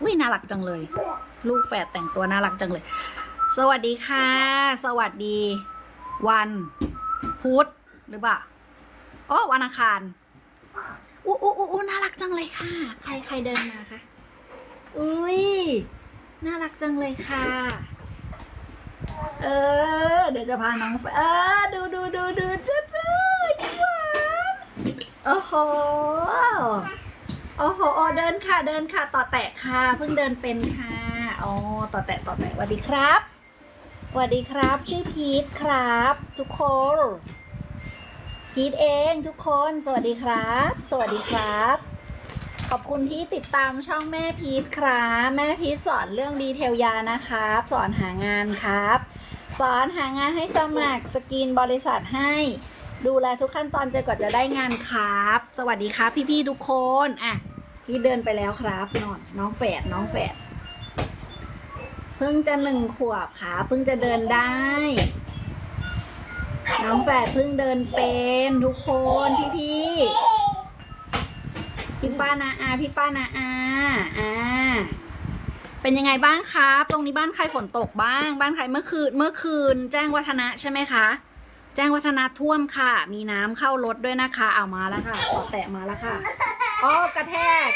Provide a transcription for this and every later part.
อุ้ยน่ารักจังเลย ลูกแฝดแต่งตัวน่ารักจังเลย สวัสดีค่ะ สวัสดี วันพุธหรือเปล่าอ๋อวันอังคารอู้อู้อู้น่ารักจังเลยค่ะ ใครใครเดินมาคะอุ้ยน่ารักจังเลยค่ะ เออ เดี๋ยวจะพาน้องเออดูดูดูดูจ้าจ้ายิ้มหวานโอ้โห โอ้โหโอ้เดินค่ะ เดินค่ะ ต่อแตะค่ะ เพิ่งเดินเป็นค่ะอ๋อต่อแตะ ต่อแตะสวัสดีครับ สวัสดีครับ ชื่อพีทครับ ทุกคน พีทเองทุกคน สวัสดีครับ สวัสดีครับ ขอบคุณที่ติดตามช่องแม่พีทครับ แม่พีทสอนเรื่องดีเทลยานะครับ สอนหางานครับ สอนหางานให้สมัครสกรีนบริษัทให้ ดูแลทุกขั้นตอนจนกว่าจะได้งานครับ สวัสดีครับ พี่ๆทุกคนอะพี่เดินไปแล้วครับนอนน้องแฝดน้องแฝดเพิ่งจะหนึ่งขวบค่ะเพิ่งจะเดินได้ น้องแฝดเพิ่งเดินเป็นทุกคนพี่ๆพี่ป้านาอาพี่ป้านาอาอ่าเป็นยังไงบ้างครับ ตรงนี้บ้านใครฝนตกบ้าง บ้านใครเมื่อคืนเมื่อคืนแจ้งวัฒนะใช่ไหมคะ แจ้งวัฒนะท่วมค่ะ มีน้ำเข้ารถด้วยนะคะ เอามาแล้วค่ะขอแตะมาแล้วค่ะอ๋อกระแทก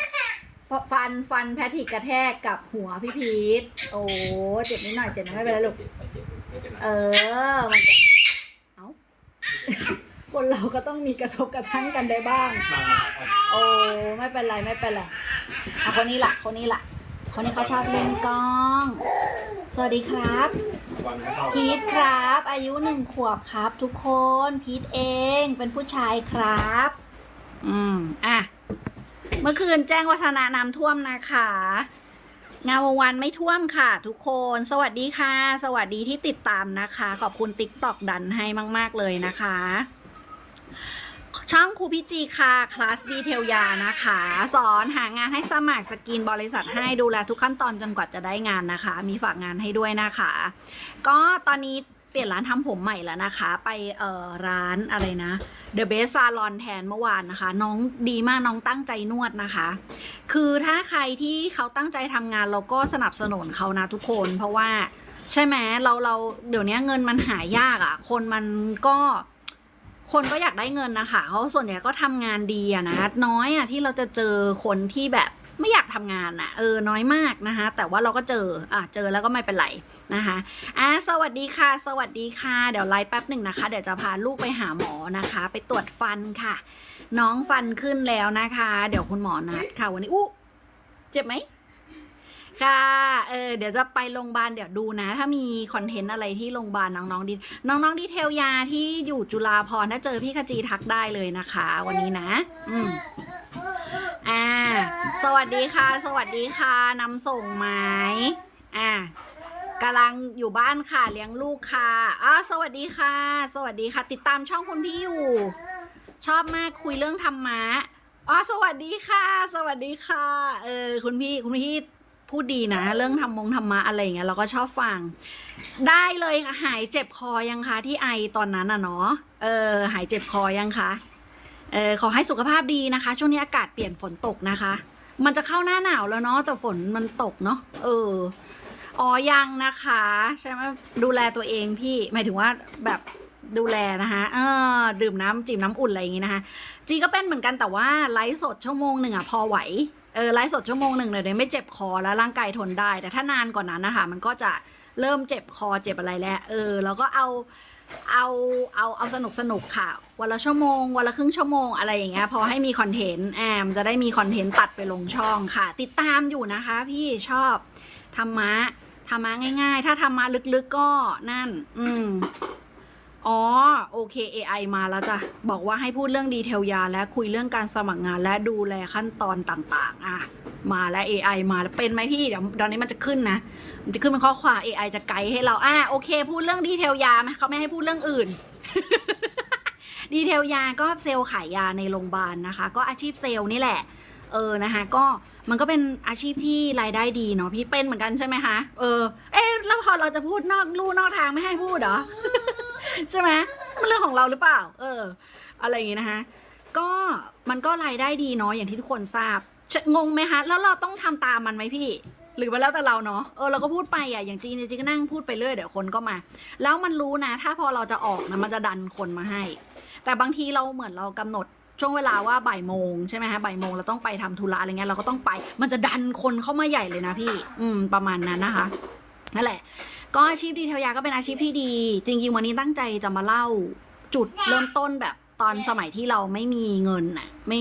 เพราะฟันฟันแพทิกกระแทกกับหัวพี่พีทโอ้เจ็บนิดหน่อยเจ็บไม่เป็นไรลูกเออมันเอาคนเราก็ต้องมีกระทบกระทั่งกันได้บ้าง โอ้ไม่เป็นไรไม่เป็นไรอะคนนี้ล่ะคนนี้ล่ะคนนี้เขาชอบเล่นกล้อง สวัสดีครับ พีทครับ อายุหนึ่งขวบครับทุกคนพีทเองเป็นผู้ชายครับ อืมอะเมื่อคืนแจ้งวัฒนาน้ำท่วมนะคะ งานวงวันไม่ท่วมค่ะ ทุกคน สวัสดีค่ะ สวัสดีที่ติดตามนะคะ ขอบคุณติ๊กตอกดันให้มาก ๆ เลยนะคะ ช่องครูพิจีค่ะคลาสดีเทลยานะคะ สอนหางานให้สมัครสกรีนบริษัทให้ดูแลทุกขั้นตอนจนกว่าจะได้งานนะคะ มีฝากงานให้ด้วยนะคะ ก็ตอนนี้เปลี่ยนร้านทำผมใหม่แล้วนะคะ ไปเอ่อร้านอะไรนะ The Best Salon แทนเมื่อวานนะคะ น้องดีมากน้องตั้งใจนวดนะคะ คือถ้าใครที่เขาตั้งใจทำงานเราก็สนับสนุนเขานะทุกคน เพราะว่าใช่ไหมเราเราเดี๋ยวนี้เงินมันหายากอะ่ะ คนมันก็ คนก็อยากได้เงินนะคะเขาส่วนใหญ่ก็ทำงานดีอะนะ น้อยอะที่เราจะเจอคนที่แบบไม่อยากทำงานอะเออน้อยมากนะคะ แต่ว่าเราก็เจออะเจอแล้วก็ไม่เป็นไรนะคะอะสวัสดีค่ะ สวัสดีค่ะ เดี๋ยวไลฟ์แป๊บหนึ่งนะคะ เดี๋ยวจะพาลูกไปหาหมอนะคะ ไปตรวจฟันค่ะ น้องฟันขึ้นแล้วนะคะ เดี๋ยวคุณหมอนัดค่ะวันนี้อู้เจ็บไหม ค่ะ เออ เดี๋ยวจะไปโรงพยาบาลเดี๋ยวดูนะ ถ้ามีคอนเทนต์อะไรที่โรงพยาบาลน้องๆดีน้องๆดีเทลยาที่อยู่จุฬาพรถ้าเจอพี่ขจีทักได้เลยนะคะ วันนี้นะ อืมอ่า สวัสดีค่ะ สวัสดีค่ะนำส่งไหมอ่ากำลังอยู่บ้านค่ะเลี้ยงลูกค่ะอ้าสวัสดีค่ะ สวัสดีค่ะ ติดตามช่องคุณพี่อยู่ ชอบมากคุยเรื่องธรรมะอ๋อสวัสดีค่ะ สวัสดีค่ะ เออคุณพี่คุณพี่ พูดดีนะ เรื่องธรรมงธรรมะอะไรอย่างเงี้ยเราก็ชอบฟัง ได้เลยค่ะหายเจ็บคอยังคะที่ไอตอนนั้นอะเนาะเออ หายเจ็บคอยังคะเออขอให้สุขภาพดีนะคะ ช่วงนี้อากาศเปลี่ยนฝนตกนะคะ มันจะเข้าหน้าหนาวแล้วเนาะแต่ฝนมันตกเนาะเอออ๋อยังนะคะ ใช่ไหมดูแลตัวเองพี่หมายถึงว่าแบบดูแลนะคะเออดื่มน้ำจิบน้ำอุ่นอะไรอย่างงี้นะคะจีก็เป็นเหมือนกันแต่ว่าไลฟ์สดชั่วโมงหนึ่งอะพอไหว เออไลฟ์สดชั่วโมงหนึ่งเลยเนี่ยไม่เจ็บคอแล้วร่างกายทนได้ แต่ถ้านานกว่านั้นนะคะมันก็จะเริ่มเจ็บคอเจ็บอะไรแล้ว เออ แล้วก็เอาเอาเอาเอาสนุกสนุกค่ะ วันละชั่วโมง วันละครึ่งชั่วโมงอะไรอย่างเงี้ยพอให้มีคอนเทนต์แอมจะได้มีคอนเทนต์ตัดไปลงช่องค่ะ ติดตามอยู่นะคะ พี่ชอบธรรมะธรรมะง่าย ๆ ถ้าธรรมะลึกๆก็นั่น อืม อ๋อโอเค AI มาแล้วจ้ะ บอกว่าให้พูดเรื่องดีเทลยา และคุยเรื่องการสมัครงานและดูแลขั้นตอนต่างๆ อะ มาแล้ว AI มาแล้วเป็นไหมพี่เดี๋ยวตอนนี้มันจะขึ้นนะ มันจะขึ้นเป็นข้อความ AI จะไกด์ให้เราอ่าโอเค พูดเรื่องดีเทลยาไหมเขาไม่ให้พูดเรื่องอื่น ดีเทลยาก็เซลล์ขายยาในโรงพยาบาลนะคะ ก็อาชีพเซลล์นี่แหละ เออนะคะก็มันก็เป็นอาชีพที่รายได้ดีเนาะพี่เป็นเหมือนกันใช่ไหมคะเออเอ๊ะแล้วพอเราจะพูดนอกลู่นอกทางไม่ให้พูดเหรอ ใช่ไหมมันเรื่องของเราหรือเปล่า เออ อะไรอย่างงี้นะคะ ก็มันก็รายได้ดีเนาะอย่างที่ทุกคนทราบงงไหมคะแล้วเราต้องทำตามมันไหมพี่ หรือว่าแล้วแต่เราเนาะเออเราก็พูดไปอะอย่างจีนจีก็นั่งพูดไปเรื่อยเดี๋ยวคนก็มา แล้วมันรู้นะ ถ้าพอเราจะออกนะมันจะดันคนมาให้ แต่บางทีเราเหมือนเรากำหนดช่วงเวลาว่าบ่ายโมงใช่ไหมคะบ่ายโมงเราต้องไปทำธุระอะไรเงี้ยเราก็ต้องไป มันจะดันคนเข้ามาใหญ่เลยนะพี่ อืม ประมาณนั้นนะคะนั่นแหละ ก็อาชีพดีเทลยาก็เป็นอาชีพที่ดี จริงๆวันนี้ตั้งใจจะมาเล่าจุดเริ่มต้นแบบตอนสมัยที่เราไม่มีเงินน่ะ ไม่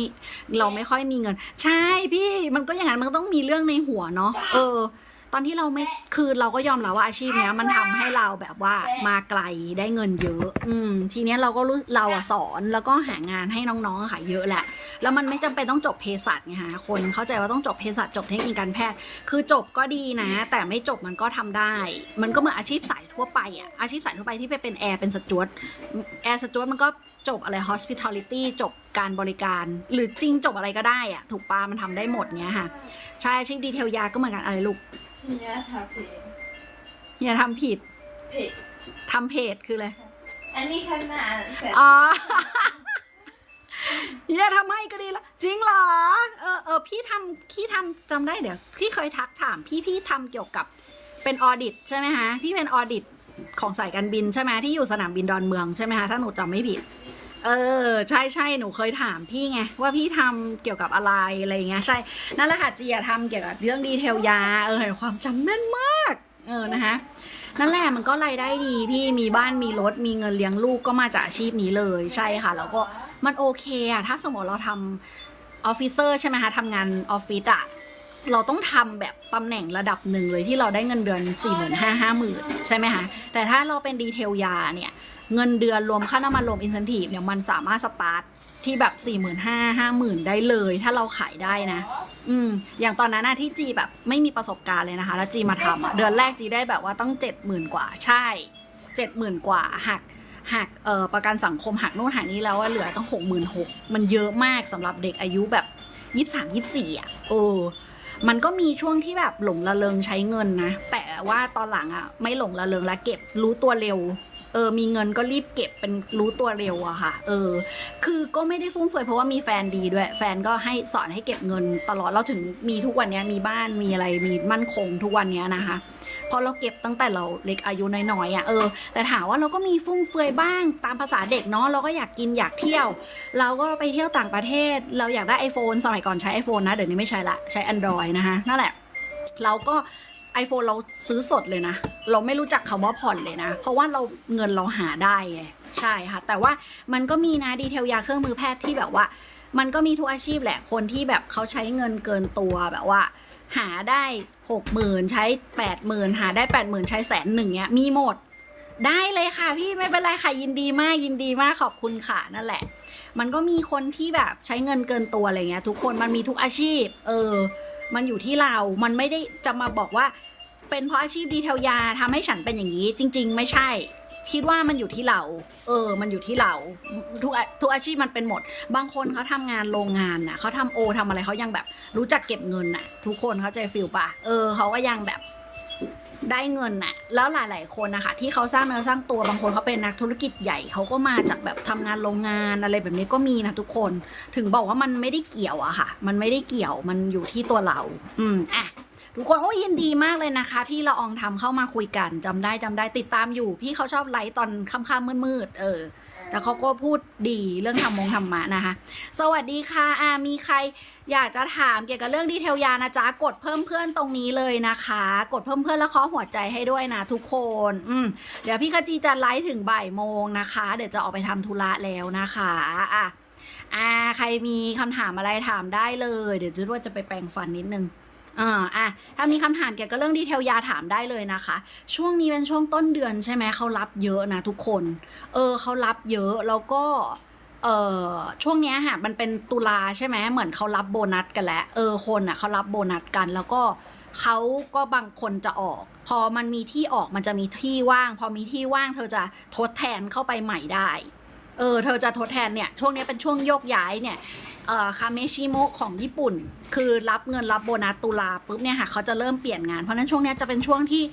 เราไม่ค่อยมีเงิน ใช่พี่มันก็อย่างนั้นมันต้องมีเรื่องในหัวเนาะเออ ตอนที่เราไม่คือเราก็ยอมรับว่าอาชีพเนี้ย มันทำให้เราแบบว่ามาไกลได้เงินเยอะ อืม ทีเนี้ยเราก็รู้เราอะสอนแล้วก็หางานให้น้องๆค่ะเยอะแหละ แล้วมันไม่จำเป็นต้องจบเภสัชไงฮะคนเข้าใจว่าต้องจบเภสัชจบเทคนิคการแพทย์ คือจบก็ดีนะ แต่ไม่จบมันก็ทำได้ มันก็เหมือนอาชีพสายทั่วไปอะอาชีพสายทั่วไปที่ไปเป็นแอร์เป็นสจวตแอร์สจวตมันก็จบอะไร hospitality จบการบริการ หรือจริงจบอะไรก็ได้อะถูกปามันทำได้หมดเนี้ยค่ะใช่อาชีพดีเทลยาก็เหมือนกันอะไรลูก เฮียทำเพลงอย่าทำผิดเพจทำเพจคืออะไร อันนี้ขนาดแต่อ๋อ อย่าทำให้ก็ดีละ จริงเหรอ เออเออพี่ทำพี่ทำจำได้เดี๋ยว พี่เคยทักถาม พี่พี่ทำเกี่ยวกับเป็นออดิตใช่ไหมฮะ พี่เป็นออดิตของสายการบินใช่ไหมที่อยู่สนามบินดอนเมืองใช่ไหมฮะถ้าหนูจำไม่ผิด เออ ใช่ใช่หนูเคยถามพี่ไง ว่าพี่ทำเกี่ยวกับอะไรอะไรอย่างเงี้ยใช่ นั่นแหละค่ะจีอะทำเกี่ยวกับเรื่องดีเทลยา เออความจำแม่นมาก เออนะคะนั่นแหละมันก็รายได้ดีพี่มีบ้านมีรถมีเงินเลี้ยงลูกก็มาจากอาชีพนี้เลยใช่ค่ะ แล้วก็มันโอเคอะถ้าสมมติเราทำออฟฟิเซอร์ใช่ไหมคะทำงานออฟฟิศอะเราต้องทำแบบตำแหน่งระดับหนึ่งเลยที่เราได้เงินเดือน4ี่หมื่นห้าห้าหมื่นใช่ไหมคะแต่ถ้าเราเป็นดีเทลยาเนี่ย เงินเดือนรวมค่าน้ำมันรวมอินเซนティブเนี่ยมันสามารถสตาร์ทที่แบบ4ี่หมื่นห้าห้าหมื่นได้เลย ถ้าเราขายได้นะ อืม อย่างตอนนั้นนะที่จีแบบไม่มีประสบการณ์เลยนะคะ แล้วจีมาทำอะเดือนแรกจีได้แบบว่าต้องเจ็ดหมื่นกว่า ใช่เจ็ดหมื่นกว่าหักหักเอ่อประกันสังคมหักโน่นหักนี้แล้วว่าเหลือต้องหกหมื่นหกมันเยอะมากสำหรับเด็กอายุแบบยี่สามยี่สี่อ่ะโอ้มันก็มีช่วงที่แบบหลงระเริงใช้เงินนะ แต่ว่าตอนหลังอ่ะ ไม่หลงระเริงและเก็บรู้ตัวเร็ว เออมีเงินก็รีบเก็บเป็นรู้ตัวเร็วอะค่ะ เออ คือก็ไม่ได้ฟุ่มเฟือยเพราะว่ามีแฟนดีด้วย แฟนก็ให้สอนให้เก็บเงินตลอดเราถึงมีทุกวันนี้มีบ้านมีอะไรมีมั่นคงทุกวันนี้นะคะเพราะเราเก็บตั้งแต่เราเล็กอายุน้อยๆอะ่ะเออ แต่ถามว่าเราก็มีฟุ่มเฟือยบ้างตามภาษาเด็กเนาะเราก็อยากกินอยากเที่ยว เราก็ไปเที่ยวต่างประเทศ เราอยากได้ iPhone สมัยก่อนใช้ iPhone นะ เดี๋ยวนี้ไม่ใช้ละใช้ Android นะคะนั่นแหละเราก็ iPhone เราซื้อสดเลยนะ เราไม่รู้จักคำว่าผ่อนเลยนะ เพราะว่าเราเงินเราหาได้ไงใช่ค่ะ แต่ว่ามันก็มีนะดีเทลยาเครื่องมือแพทย์ที่แบบว่า มันก็มีทุกอาชีพแหละคนที่แบบเขาใช้เงินเกินตัวแบบว่า หาได้หกหมื่นใช้แปดหมื่นหาได้แปดหมื่นใช้แสนหนึ่งเนี้ยมีหมดได้เลยค่ะพี่ไม่เป็นไรค่ะยินดีมากยินดีมากขอบคุณค่ะนั่นแหละ มันก็มีคนที่แบบใช้เงินเกินตัวอะไรเงี้ย ทุกคนมันมีทุกอาชีพ เออ มันอยู่ที่เรา มันไม่ได้จะมาบอกว่า เป็นเพราะอาชีพดีเทลยาทำให้ฉันเป็นอย่างนี้ จริง ๆ ไม่ใช่ คิดว่ามันอยู่ที่เรา เออ มันอยู่ที่เรา ทุกอาทุกอาชีพมันเป็นหมด บางคนเขาทำงานโรงงานน่ะเขาทำโอทำอะไรเขายังแบบรู้จักเก็บเงินน่ะ ทุกคนเขาใจฟิลปะเออเขาก็ยังแบบ ได้เงินน่ะ แล้วหลาย ๆ คนนะคะที่เขาสร้างเนื้อสร้างตัวบางคนเขาเป็นนักธุรกิจใหญ่เขาก็มาจากแบบทำงานโรงงานอะไรแบบนี้ก็มีนะทุกคน ถึงบอกว่ามันไม่ได้เกี่ยวอะค่ะ มันไม่ได้เกี่ยวมันอยู่ที่ตัวเรา อืมอะทุกคนโอ้ยินดีมากเลยนะคะที่ละอองทำเข้ามาคุยกันจำได้จำได้ติดตามอยู่ พี่เขาชอบไลฟ์ตอนค่ำๆมืดๆเออ แล้วเขาก็พูดดีเรื่องธรรมงธรรมะนะคะ สวัสดีค่ะอามีใครอยากจะถามเกี่ยวกับเรื่องดีเทลยานะจ๊ะกดเพิ่มเพื่อนตรงนี้เลยนะคะ กดเพิ่มเพื่อนแล้วเคาะหัวใจให้ด้วยนะทุกคน อืมเดี๋ยวพี่ขจีจะไลฟ์ถึงบ่ายโมงนะคะ เดี๋ยวจะออกไปทำธุระแล้วนะคะอะอ่าใครมีคำถามอะไรถามได้เลย เดี๋ยวจะว่าจะไปแปรงฟันนิดนึง อ่าอะถ้ามีคำถามเกี่ยวกับเรื่องดีเทลยาถามได้เลยนะคะ ช่วงนี้เป็นช่วงต้นเดือนใช่ไหมเขารับเยอะนะทุกคน เออเขารับเยอะแล้วก็เออช่วงเนี้ยค่ะมันเป็นตุลาใช่ไหมเหมือนเขารับโบนัสกันแล้วเออคนอะเขารับโบนัสกันแล้วก็เขาก็บางคนจะออก พอมันมีที่ออกมันจะมีที่ว่าง พอมีที่ว่างเธอจะทดแทนเข้าไปใหม่ได้ เออเธอจะทดแทนเนี่ยช่วงนี้เป็นช่วงโยกย้ายเนี่ยเอ่อคาเมชิโมะของญี่ปุ่น คือรับเงินรับโบนัสตุลาปุ๊บเนี่ยค่ะเขาจะเริ่มเปลี่ยนงาน เพราะนั้นช่วงนี้จะเป็นช่วงที่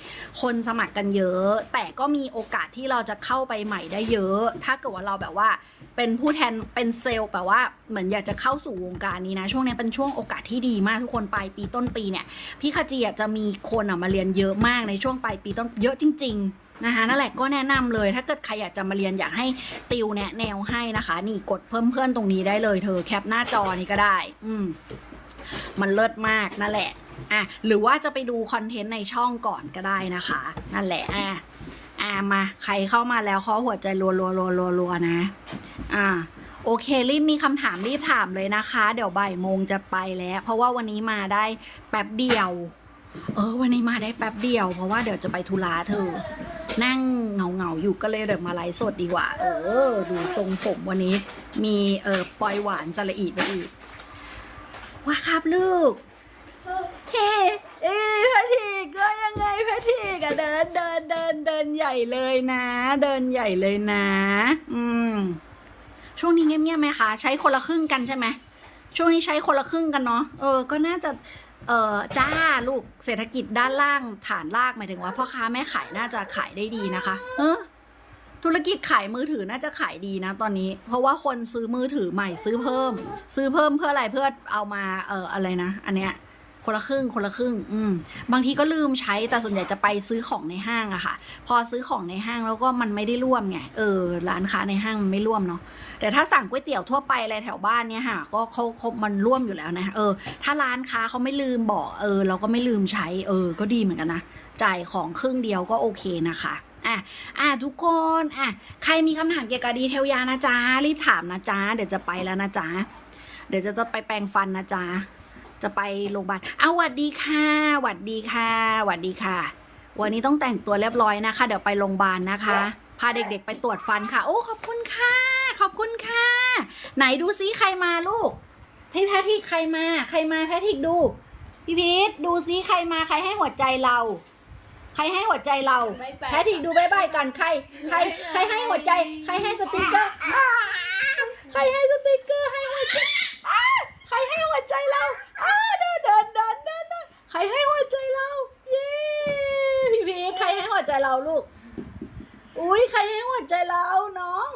คนสมัครกันเยอะ แต่ก็มีโอกาสที่เราจะเข้าไปใหม่ได้เยอะ ถ้าเกิดว่าเราแบบว่าเป็นผู้แทนเป็นเซลล์แบบว่าเหมือนอยากจะเข้าสู่วงการนี้นะช่วงนี้เป็นช่วงโอกาสที่ดีมากทุกคนปลายปีต้นปีเนี่ยพี่คาจีจะมีคนอะมาเรียนเยอะมากในช่วงปลายปีต้นเยอะจริง ๆ นะคะนั่นแหละก็แนะนำเลยถ้าเกิดใครอยากจะมาเรียนอยากให้ติวแนะแนวให้นะคะ นี่กดเพิ่มเพื่อนตรงนี้ได้เลยเธอแคปหน้าจอนี้ก็ได้ อืมมันเลิศมากนั่นแหละอะหรือว่าจะไปดูคอนเทนต์ในช่องก่อนก็ได้นะคะ นั่นแหละอะอะมาใครเข้ามาแล้วขอหัวใจรัวรัวรัวรัวรัวนะ อ่าโอเครีบมีคำถามรีบถามเลยนะคะ เดี๋ยวบ่ายโมงจะไปแล้ว เพราะว่าวันนี้มาได้แป๊บเดียว เออ วันนี้มาได้แป๊บเดียว เพราะว่าเดี๋ยวจะไปธุระเธอ นั่งเงาเงาๆอยู่ก็เลยเดี๋ยวมาไลฟ์สดดีกว่า เออ ดูทรงผมวันนี้ มีเออปอยหวานสละอีไปอีกว่าครับลูกเฮ้เอ้ยแพทริกก็ยังไงแพทริกอะเดินเดินเดินเดินใหญ่เลยนะ เดินใหญ่เลยนะ อืมช่วงนี้เงียบๆไหมคะ ใช้คนละครึ่งกันใช่ไหมช่วงนี้ใช้คนละครึ่งกันเนาะเออ ก็น่าจะ เออจ้าลูกเศรษฐกิจด้านล่างฐานลากหมายถึงว่าพ่อค้าแม่ขายน่าจะขายได้ดีนะคะเออธุรกิจขายมือถือน่าจะขายดีนะตอนนี้ เพราะว่าคนซื้อมือถือใหม่ซื้อเพิ่ม ซื้อเพิ่มเพื่ออะไรเพื่อเอามาเอออะไรนะ อันเนี้ย คนละครึ่งคนละครึ่ง อืม บางทีก็ลืมใช้แต่ส่วนใหญ่จะไปซื้อของในห้างอะค่ะ พอซื้อของในห้างแล้วก็มันไม่ได้ร่วมไงเออร้านค้าในห้างมันไม่ร่วมเนาะแต่ถ้าสั่งก๋วยเตี๋ยวทั่วไปอะไรแถวบ้านเนี่ยค่ะ ก็เขาเขามันร่วมอยู่แล้วนะเออ ถ้าร้านค้าเขาไม่ลืมบอก เออ เราก็ไม่ลืมใช้ เออ ก็ดีเหมือนกันนะจ่ายของครึ่งเดียวก็โอเคนะคะอะอะทุกคนอะใครมีคำถามเกี่ยวกับดีเทลยานะจ๊ะรีบถามนะจ๊ะเดี๋ยวจะไปแล้วนะจ๊ะเดี๋ยวจะจะไปแปรงฟันนะจ๊ะ จะไปโรงพยาบาลเอาหวัดดีค่ะหวัดดีค่ะหวัดดีค่ะ วันนี้ต้องแต่งตัวเรียบร้อยนะคะ เดี๋ยวไปโรงพยาบาลนะคะ พาเด็กๆไปตรวจฟันค่ะ โอ้ขอบคุณค่ะ ขอบคุณค่ะ ไหนดูซิใครมาลูกให้แพทริกใครมา ใครมาแพทริกดู พี่พีทดูซิใครมาใครให้หัวใจเรา ใครให้หัวใจเราบ๊ายบายแพทริกดูบายบายก่อนใคร ใคร ใครให้หัวใจ ใครให้สติกเกอร์อ้าใครให้สติกเกอร์ให้หัวใจอ้าใครให้หัวใจเราอ้าเดินเดินเดินเดินเดินใครให้หัวใจเรา เย้พี่พีทใครให้หัวใจเราลูก อุ้ ยใครให้หัวใจเราน้อง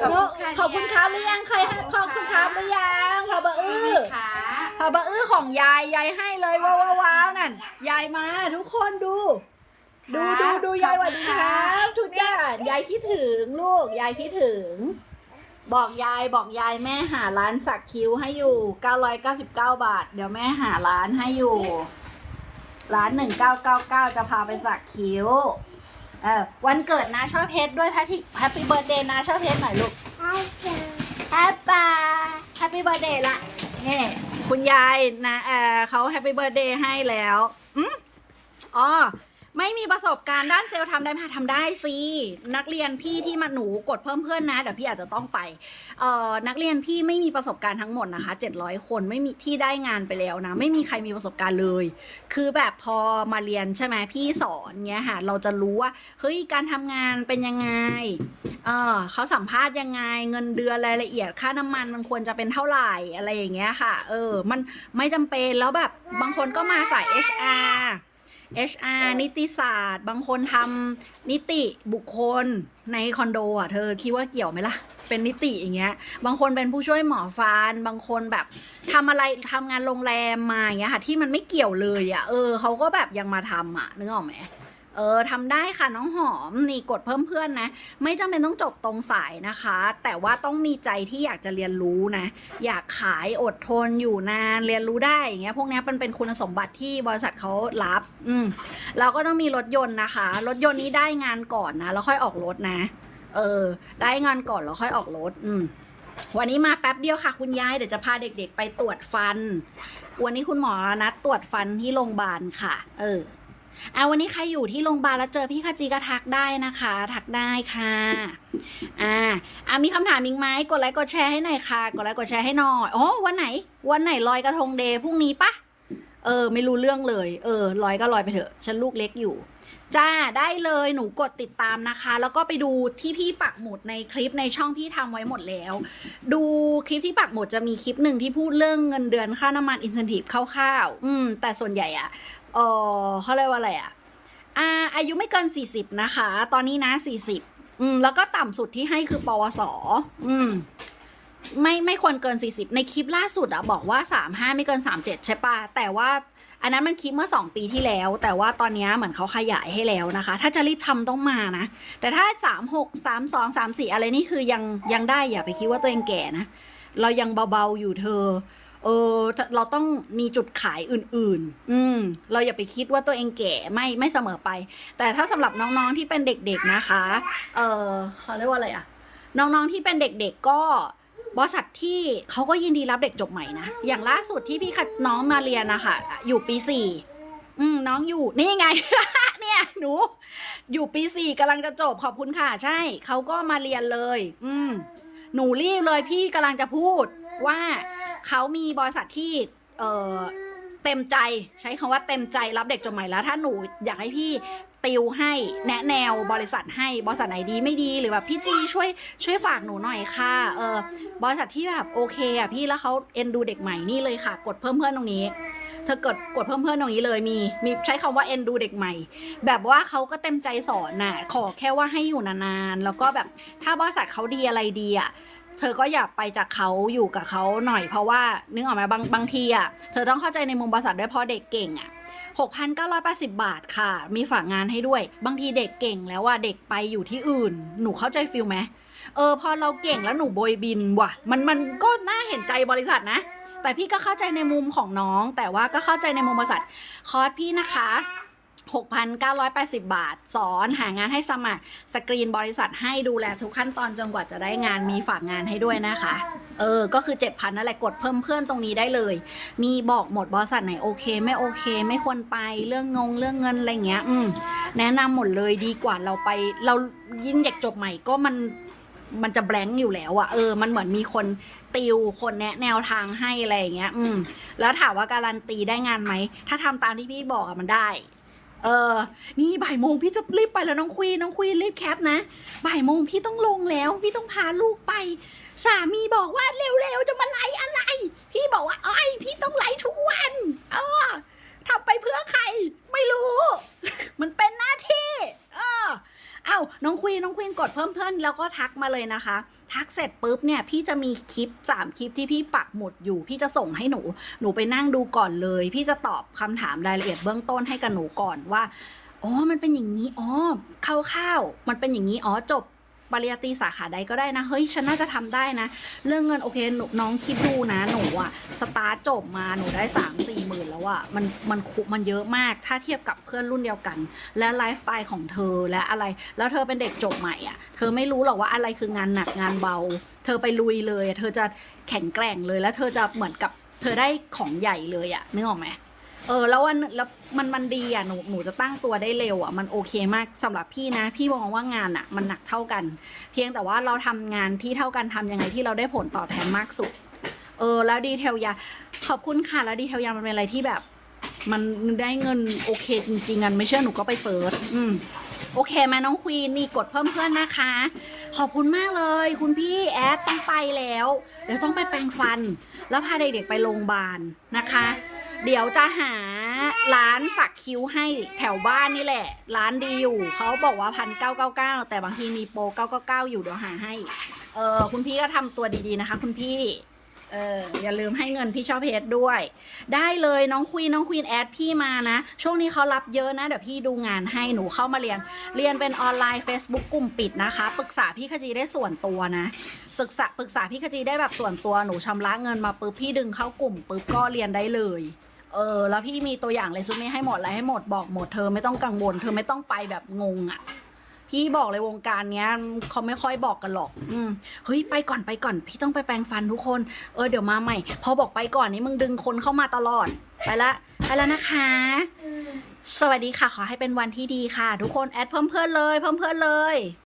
ขอบคุณค่ะขอบคุณครับหรือยังใครให้ขอบคุณครับหรือยังขอบะอื้อค่ะขอบะอื้อของยายยายให้เลยว้าวว้าวว้าวนั่นยายมาทุกคนดู ดูดูดูยายหวัดดีครับทุกอย่างยายคิดถึงลูกยายคิดถึง บอกยายบอกยายแม่หาร้านสักคิ้วให้อยู่ 999 บาท เดี๋ยวแม่หาร้านให้อยู่ ร้าน 1999 จะพาไปสักคิ้ว เออวันเกิดนะชอบเพชรด้วยแพทริกแฮปปี้เบิร์ดเดย์นะชอบเพชรหน่อยลูกแฮปปี้แฮปปี้เบิร์ดเดย์ละนี่คุณยายนะเออเขาแฮปปี้เบิร์ดเดย์ให้แล้วอืมอ๋อ ไม่มีประสบการณ์ด้านเซลล์ทำได้ไหมทำได้สินักเรียนพี่ที่มาหนูกดเพิ่มเพื่อนนะเดี๋ยวพี่อาจจะต้องไปเอ่อนักเรียนพี่ไม่มีประสบการณ์ทั้งหมดนะคะ 700 คนไม่มีที่ได้งานไปแล้วนะ ไม่มีใครมีประสบการณ์เลย คือแบบพอมาเรียนใช่ไหมพี่สอนเงี้ยค่ะ เราจะรู้ว่าเฮ้ยการทำงานเป็นยังไงเออเขาสัมภาษณ์ยังไง เงินเดือนรายละเอียดค่าน้ำมันมันควรจะเป็นเท่าไหร่อะไรอย่างเงี้ยค่ะ เออ มันไม่จำเป็นแล้วแบบบางคนก็มาสาย HR HR นิติศาสตร์ บางคนทำนิติบุคคลในคอนโดอะเธอคิดว่าเกี่ยวไหมล่ะ เป็นนิติอย่างเงี้ย บางคนเป็นผู้ช่วยหมอฟัน บางคนแบบทำอะไรทำงานโรงแรมมาอย่างเงี้ยค่ะ ที่มันไม่เกี่ยวเลยอะ เออเขาก็แบบยังมาทำอะนึกออกไหม เออทำได้ค่ะน้องหอมนี่กดเพิ่มเพื่อนนะ ไม่จำเป็นต้องจบตรงสายนะคะ แต่ว่าต้องมีใจที่อยากจะเรียนรู้นะ อยากขายอดทนอยู่นานเรียนรู้ได้อย่างเงี้ยพวกเนี้ยมันเป็นคุณสมบัติที่บริษัทเขารับ อืมเราก็ต้องมีรถยนต์นะคะ รถยนต์นี้ได้งานก่อนนะแล้วค่อยออกรถนะ เออ ได้งานก่อนแล้วค่อยออกรถ อืมวันนี้มาแป๊บเดียวค่ะ คุณยายเดี๋ยวจะพาเด็กๆ ไปตรวจฟัน วันนี้คุณหมอนัดตรวจฟันที่โรงพยาบาลค่ะ เออ อ่ะวันนี้ใครอยู่ที่โรงพยาบาลแล้วเจอพี่คาจีก็ทักได้นะคะ ทักได้ค่ะ อ่าอ่ะมีคำถามอีกไหมกดไลค์กดแชร์ให้หน่อยค่ะ กดไลค์กดแชร์ให้หน่อยอ๋อวันไหน วันไหนลอยกระทงเดย์พรุ่งนี้ปะเออ ไม่รู้เรื่องเลย เออลอยก็ลอยไปเถอะ ฉันลูกเล็กอยู่ จ้าได้เลยหนูกดติดตามนะคะ แล้วก็ไปดูที่พี่ปักหมุดในคลิปในช่องพี่ทำไว้หมดแล้ว ดูคลิปที่ปักหมุดจะมีคลิปหนึ่งที่พูดเรื่องเงินเดือนค่าน้ำมันอินเซนティブคร่าวๆอืม แต่ส่วนใหญ่อะ เออเขาเรียกว่าอะไรอะอ่าอายุไม่เกิน40นะคะ ตอนนี้นะ40อืม แล้วก็ต่ำสุดที่ให้คือปวส อืม ไม่ไม่ควรเกิน40ในคลิปล่าสุดอะบอกว่า35ไม่เกิน37ใช่ปะแต่ว่าอันนั้นมันคลิปเมื่อ 2 ปีที่แล้ว แต่ว่าตอนนี้เหมือนเขาขยายให้แล้วนะคะ ถ้าจะรีบทำต้องมานะ แต่ถ้า 36 32 34 อะไรนี่คือยังยังได้อย่าไปคิดว่าตัวเองแก่นะ เรายังเบาๆอยู่เธอ เออ เราต้องมีจุดขายอื่น ๆ อืม เราอย่าไปคิดว่าตัวเองแก่ไม่ไม่เสมอไป แต่ถ้าสำหรับน้องๆที่เป็นเด็กๆนะคะ เออเขาเรียกว่าอะไรอะน้องๆที่เป็นเด็กๆก็บริษัทที่เขาก็ยินดีรับเด็กจบใหม่นะ อย่างล่าสุดที่พี่คัดน้องมาเรียนนะคะอยู่ปีสี่อืมน้องอยู่นี่ไง เนี่ยหนู อยู่ปีสี่กำลังจะจบขอบคุณค่ะ ใช่เขาก็มาเรียนเลย อืม หนูรีบเลยพี่กำลังจะพูดว่าเขามีบริษัทที่เออเต็มใจใช้คำว่าเต็มใจรับเด็กจบใหม่แล้ว ถ้าหนูอยากให้พี่ติวให้แนะแนวบริษัทให้บริษัทไหนดีไม่ดีหรือแบบพี่จีช่วยช่วยฝากหนูหน่อยค่ะเออบริษัทที่แบบโอเคอะพี่แล้วเขาเอ็นดูเด็กใหม่นี่เลยค่ะ กดเพิ่มเพื่อนตรงนี้ เธอกดกดเพิ่มเพื่อนตรงนี้เลยมีมีใช้คำว่าเอ็นดูเด็กใหม่ แบบว่าเขาก็เต็มใจสอนน่ะขอแค่ว่าให้อยู่นานๆแล้วก็แบบถ้าบริษัทเขาดีอะไรดีอะเธอก็อย่าไปจากเขาอยู่กับเขาหน่อยเพราะว่านึกออกไหมบางบางทีอะเธอต้องเข้าใจในมุมบริษัทด้วยเพราะเด็กเก่งอะ6,980 บาทค่ะ มีฝากงานให้ด้วย บางทีเด็กเก่งแล้วว่าเด็กไปอยู่ที่อื่น หนูเข้าใจฟิลไหมเออ พอเราเก่งแล้วหนูโบยบินว่ะ มันมันก็น่าเห็นใจบริษัทนะ แต่พี่ก็เข้าใจในมุมของน้อง แต่ว่าก็เข้าใจในมุมบริษัทคอร์สพี่นะคะ6,980 บาท สอนหางานให้สมัคร สกรีนบริษัทให้ดูแลทุกขั้นตอนจนกว่าจะได้งานมีฝากงานให้ด้วยนะคะ เออ ก็คือ 7,000นั่นแหละกดเพิ่มเพื่อนตรงนี้ได้เลย มีบอกหมดบริษัทไหนโอเค ไม่โอเค ไม่ควรไปเรื่องงงเรื่องเงินอะไรเงี้ย อืม แนะนำหมดเลยดีกว่าเราไป เรายิ่งเด็กจบใหม่ก็มันมันจะแบงค์อยู่แล้วอะเออ มันเหมือนมีคน ติวคนแนะแนวทางให้อะไรอย่างเงี้ย อืม แล้วถามว่าการันตีได้งานไหม ถ้าทำตามที่พี่บอกอะมันได้ เออ นี่บ่ายโมงพี่จะรีบไปแล้วน้องควีน้องควีรีบแคปนะ บ่ายโมงพี่ต้องลงแล้ว พี่ต้องพาลูกไป สามีบอกว่าเร็วๆจะมาไลฟ์อะไร พี่บอกว่าอ้ยพี่ต้องไลฟ์ทุกวัน เออทำไปเพื่อใคร ไม่รู้ มันเป็นหน้าที่ เออ อ้าน้องควีนน้องควีนกดเพิ่มเพื่อนแล้วก็ทักมาเลยนะคะ ทักเสร็จปุ๊บเนี่ยพี่จะมีคลิปสามคลิปที่พี่ปักหมุดอยู่ พี่จะส่งให้หนู หนูไปนั่งดูก่อนเลย พี่จะตอบคำถามรายละเอียดเบื้องต้นให้กับหนูก่อนว่าอ๋อมันเป็นอย่างนี้อ๋อคร่าวๆมันเป็นอย่างนี้อ๋อจบ ปริญญาตรีสาขาใดก็ได้นะ เฮ้ย ฉันน่าจะทำได้นะ เรื่องเงินโอเคหนูน้องคิดดูนะ หนูอะสตาร์ทจบมาหนูได้สามสี่หมื่นแล้วอะมันมันคุมันเยอะมาก ถ้าเทียบกับเพื่อนรุ่นเดียวกัน และไลฟ์สไตล์ของเธอและอะไร แล้วเธอเป็นเด็กจบใหม่อะเธอไม่รู้หรอกว่าอะไรคืองานหนักงานเบา เธอไปลุยเลย เธอจะแข็งแกร่งเลย แล้วเธอจะเหมือนกับเธอได้ของใหญ่เลยอะนึกออกไหม เออแล้ววันแล้วมันมันดีอะหนูหนูจะตั้งตัวได้เร็วอะมันโอเคมากสำหรับพี่นะ พี่มองว่างานอะ มันหนักเท่ากัน เพียงแต่ว่าเราทำงานที่เท่ากันทำยังไงที่เราได้ผลตอบแทนมากสุด เออ แล้วดีเทลยาขอบคุณค่ะแล้วดีเทลยามันเป็นอะไรที่แบบ มันได้เงินโอเคจริงๆกันไม่เชื่อหนูก็ไปเฟิร์สอืมโอเคมาน้องควีนนี่กดเพิ่มเพื่อนนะคะ ขอบคุณมากเลย คุณพี่แอดต้องไปแล้วเดี๋ยวต้องไปแปรงฟัน แล้วพาเด็กๆไปโรงพยาบาลนะคะ เดี๋ยวจะหาร้านสักคิ้วให้แถวบ้านนี่แหละ ร้านดีอยู่ เขาบอกว่าพันเก้าเก้าเก้าแต่บางทีมีโปรเก้าเก้าเก้าอยู่เดี๋ยวหาให้ เออคุณพี่ก็ทำตัวดีๆนะคะ คุณพี่ เอออย่าลืมให้เงินพี่ชอบเพจด้วย ได้เลยน้องควีนน้องควีนแอดพี่มานะ ช่วงนี้เขารับเยอะนะ เดี๋ยวพี่ดูงานให้หนูเข้ามาเรียน เรียนเป็นออนไลน์ Facebook กลุ่มปิดนะคะ ปรึกษาพี่ขจีได้ส่วนตัวนะศึกษาปรึกษาพี่ขจีได้แบบส่วนตัวหนูชำระเงินมาปุ๊บพี่ดึงเข้ากลุ่มปุ๊บก็เรียนได้เลย เออ แล้วพี่มีตัวอย่างเลยซูเม่ให้หมดอะไรให้หมดบอกหมดเธอไม่ต้องกังวล เธอไม่ต้องไปแบบงงอะ่ะ พี่บอกเลยวงการเนี้ยเขาไม่ค่อยบอกกันหรอก อืมเฮ้ยไปก่อนไปก่อน พี่ต้องไปแปรงฟันทุกคน เออเดี๋ยวมาใหม่ พอบอกไปก่อนนี้มึงดึงคนเข้ามาตลอด ไปละไปแล้วนะคะ สวัสดีค่ะ ขอให้เป็นวันที่ดีค่ะ ทุกคนแอดเพิ่มเพื่อนเลย เพิ่มเพื่อนเลย